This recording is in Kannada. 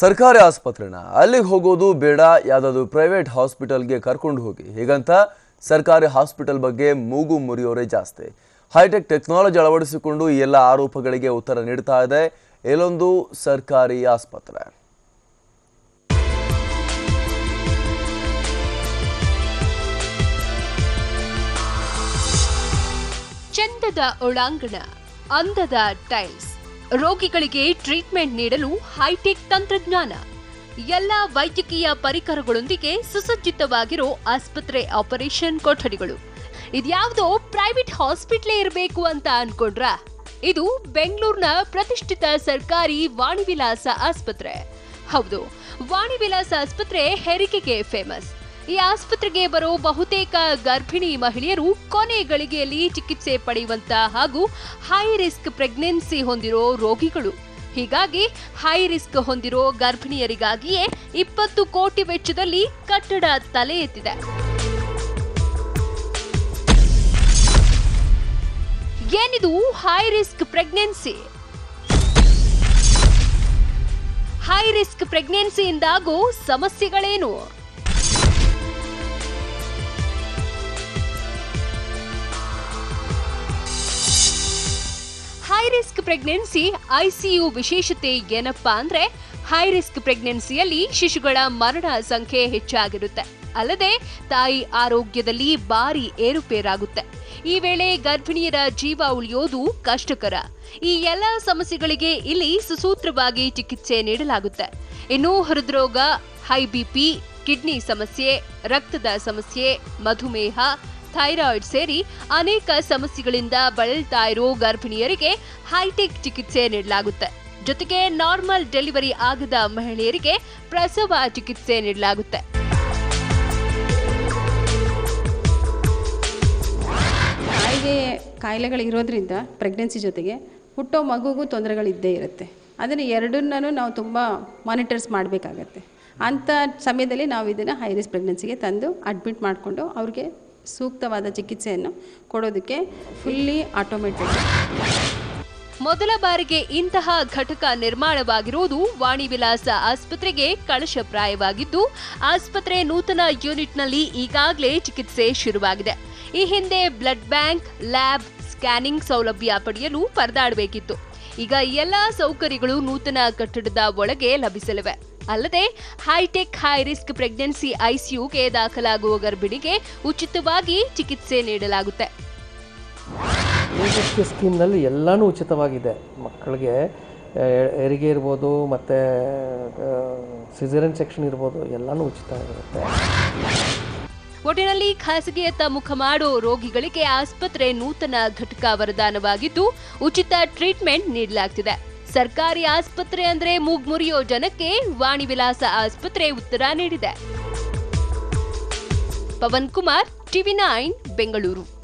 ಸರ್ಕಾರಿ ಆಸ್ಪತ್ರೆನ ಅಲ್ಲಿಗೆ ಹೋಗೋದು ಬೇಡ, ಯಾವುದಾದ್ರು ಪ್ರೈವೇಟ್ ಹಾಸ್ಪಿಟಲ್ಗೆ ಕರ್ಕೊಂಡು ಹೋಗಿ. ಹೀಗಂತ ಸರ್ಕಾರಿ ಹಾಸ್ಪಿಟಲ್ ಬಗ್ಗೆ ಮೂಗು ಮುರಿಯೋರೇ ಜಾಸ್ತಿ. ಹೈಟೆಕ್ ಟೆಕ್ನಾಲಜಿ ಅಳವಡಿಸಿಕೊಂಡು ಈ ಎಲ್ಲ ಆರೋಪಗಳಿಗೆ ಉತ್ತರ ನೀಡ್ತಾ ಇದೆ ಇಲ್ಲೊಂದು ಸರ್ಕಾರಿ ಆಸ್ಪತ್ರೆ. ಚಂದದ ಒಳಾಂಗಣ, ಅಂದದ ಟೈಲ್ಸ್ ರೋಗಿಗಳಿಗೆ ಟ್ರೀಟ್ಮೆಂಟ್ ನೀಡಲು ಹೈಟೆಕ್ ತಂತ್ರಜ್ಞಾನ. ಎಲ್ಲ ವೈದ್ಯಕೀಯ ಪರಿಕರಗಳೊಂದಿಗೆ ಸುಸಜ್ಜಿತವಾಗಿರೋ ಆಸ್ಪತ್ರೆ ಆಪರೇಷನ್ ಕೊಠಡಿಗಳು. ಇದ್ಯಾವುದೋ ಪ್ರೈವೇಟ್ ಹಾಸ್ಪಿಟ್ಲೇ ಇರಬೇಕು ಅಂತ ಅನ್ಕೊಂಡ್ರ? ಇದು ಬೆಂಗಳೂರಿನ ಪ್ರತಿಷ್ಠಿತ ಸರ್ಕಾರಿ ವಾಣಿವಿಲಾಸ ಆಸ್ಪತ್ರೆ. ಹೌದು, ವಾಣಿವಿಲಾಸ ಆಸ್ಪತ್ರೆ ಹೆರಿಗೆಗೆ ಫೇಮಸ್ ಈ ಆಸ್ಪತ್ರೆಗೆ ಬರೋ ಬಹುತೇಕ ಗರ್ಭಿಣಿ ಮಹಿಳೆಯರು ಕೊನೆ ಗಳಿಗೆಯಲ್ಲಿ ಚಿಕಿತ್ಸೆ ಪಡೆಯುವಂತ ಹಾಗೂ ಹೈ ರಿಸ್ಕ್ ಪ್ರೆಗ್ನೆನ್ಸಿ ಹೊಂದಿರೋ ರೋಗಿಗಳು. ಹೀಗಾಗಿ ಹೈ ರಿಸ್ಕ್ ಹೊಂದಿರೋ ಗರ್ಭಿಣಿಯರಿಗಾಗಿಯೇ ಇಪ್ಪತ್ತು ಕೋಟಿ ವೆಚ್ಚದಲ್ಲಿ ಕಟ್ಟಡ ತಲೆ ಎತ್ತಿದೆ. ಏನಿದು high risk pregnancy high risk ಪ್ರೆಗ್ನೆನ್ಸಿಯಿಂದಾಗೋ ಸಮಸ್ಯೆಗಳೇನು? ರಿಸ್ಕ್ ಪ್ರೆಗ್ನೆನ್ಸಿ ಐಸಿಯು ವಿಶೇಷತೆ ಏನಪ್ಪಾ ಅಂದ್ರೆ ಹೈ ರಿಸ್ಕ್ ಪ್ರೆಗ್ನೆನ್ಸಿಯಲ್ಲಿ ಶಿಶುಗಳ ಮರಣ ಸಂಖ್ಯೆ ಹೆಚ್ಚಾಗಿರುತ್ತೆ. ಅಲ್ಲದೆ ತಾಯಿ ಆರೋಗ್ಯದಲ್ಲಿ ಭಾರಿ ಏರುಪೇರಾಗುತ್ತೆ. ಈ ವೇಳೆ ಗರ್ಭಿಣಿಯರ ಜೀವ ಉಳಿಯೋದು ಕಷ್ಟಕರ. ಈ ಎಲ್ಲ ಸಮಸ್ಯೆಗಳಿಗೆ ಇಲ್ಲಿ ಸುಸೂತ್ರವಾಗಿ ಚಿಕಿತ್ಸೆ ನೀಡಲಾಗುತ್ತೆ. ಇನ್ನು ಹೃದ್ರೋಗ ಹೈ ಬಿಪಿ ಕಿಡ್ನಿ ಸಮಸ್ಯೆ, ರಕ್ತದ ಸಮಸ್ಯೆ, ಮಧುಮೇಹ ಥೈರಾಯ್ಡ್ ಸೇರಿ ಅನೇಕ ಸಮಸ್ಯೆಗಳಿಂದ ಬಳಲ್ತಾ ಇರೋ ಗರ್ಭಿಣಿಯರಿಗೆ ಹೈಟೆಕ್ ಚಿಕಿತ್ಸೆ ನೀಡಲಾಗುತ್ತೆ. ಜೊತೆಗೆ ನಾರ್ಮಲ್ ಡೆಲಿವರಿ ಆಗದ ಮಹಿಳೆಯರಿಗೆ ಪ್ರಸವ ಚಿಕಿತ್ಸೆ ನೀಡಲಾಗುತ್ತೆ. ತಾಯಿಗೆ ಕಾಯಿಲೆಗಳಿರೋದ್ರಿಂದ ಪ್ರೆಗ್ನೆನ್ಸಿ ಜೊತೆಗೆ ಹುಟ್ಟೋ ಮಗುಗೂ ತೊಂದರೆಗಳಿದ್ದೇ ಇರುತ್ತೆ. ಅದನ್ನು ಎರಡನ್ನೂ ನಾವು ತುಂಬ ಮಾನಿಟರ್ಸ್ ಮಾಡಬೇಕಾಗತ್ತೆ. ಅಂಥ ಸಮಯದಲ್ಲಿ ನಾವು ಇದನ್ನು ಹೈ ರಿಸ್ಕ್ ಪ್ರೆಗ್ನೆನ್ಸಿಗೆ ತಂದು ಅಡ್ಮಿಟ್ ಮಾಡಿಕೊಂಡು ಅವ್ರಿಗೆ ಸೂಕ್ತವಾದ ಚಿಕಿತ್ಸೆಯನ್ನು ಕೊಡೋದಕ್ಕೆ ಫುಲ್ಲಿ ಆಟೋಮೆಟಿಕ್ ಮೊದಲ ಬಾರಿಗೆ ಇಂತಹ ಘಟಕ ನಿರ್ಮಾಣವಾಗಿರುವುದು ವಾಣಿವಿಲಾಸ ಆಸ್ಪತ್ರೆಗೆ ಕಳಶಪ್ರಾಯವಾಗಿದ್ದು, ಆಸ್ಪತ್ರೆ ನೂತನ ಯೂನಿಟ್ನಲ್ಲಿ ಈಗಾಗಲೇ ಚಿಕಿತ್ಸೆ ಶುರುವಾಗಿದೆ. ಈ ಹಿಂದೆ ಬ್ಲಡ್ ಬ್ಯಾಂಕ್, ಲ್ಯಾಬ್, ಸ್ಕ್ಯಾನಿಂಗ್ ಸೌಲಭ್ಯ ಪಡೆಯಲು ಪರದಾಡಬೇಕಿತ್ತು. ಈಗ ಎಲ್ಲ ಸೌಕರ್ಯಗಳು ನೂತನ ಕಟ್ಟಡದ ಒಳಗೆ ಲಭಿಸಲಿವೆ. ಅಲ್ಲದೆ hi tech high risk pregnancy ಐಸಿಯುಗೆ ದಾಖಲಾಗುವ ಗರ್ಭಿಣಿಗೆ ಉಚಿತವಾಗಿ ಚಿಕಿತ್ಸೆ ನೀಡಲಾಗುತ್ತೆ. ಸ್ಕೀಮ್ನಲ್ಲಿ ಎಲ್ಲನೂ ಉಚಿತವಾಗಿದೆ. ಮಕ್ಕಳಿಗೆ ಹೆರಿಗೆ ಇರ್ಬೋದು ಮತ್ತು ಸಿಸರನ್ ಸೆಕ್ಷನ್ ಇರ್ಬೋದು ಎಲ್ಲನೂ ಉಚಿತ ಇರುತ್ತೆ ಒಟ್ಟಿನಲ್ಲಿ ಖಾಸಗಿಯತ್ತ ಮುಖ ಮಾಡೋ ರೋಗಿಗಳಿಗೆ ಆಸ್ಪತ್ರೆ ನೂತನ ಘಟಕ ವರದಾನವಾಗಿದ್ದು ಉಚಿತ ಟ್ರೀಟ್ಮೆಂಟ್ ನೀಡಲಾಗ್ತಿದೆ. ಸರ್ಕಾರಿ ಆಸ್ಪತ್ರೆ ಅಂದ್ರೆ ಮೂಗ್ಮುರಿಯೋ ಜನಕ್ಕೆ ವಾಣಿ ವಿಲಾಸ ಆಸ್ಪತ್ರೆ ಉತ್ತರ ನೀಡಿದೆ. Pavan Kumar, TV nine, Bengaluru.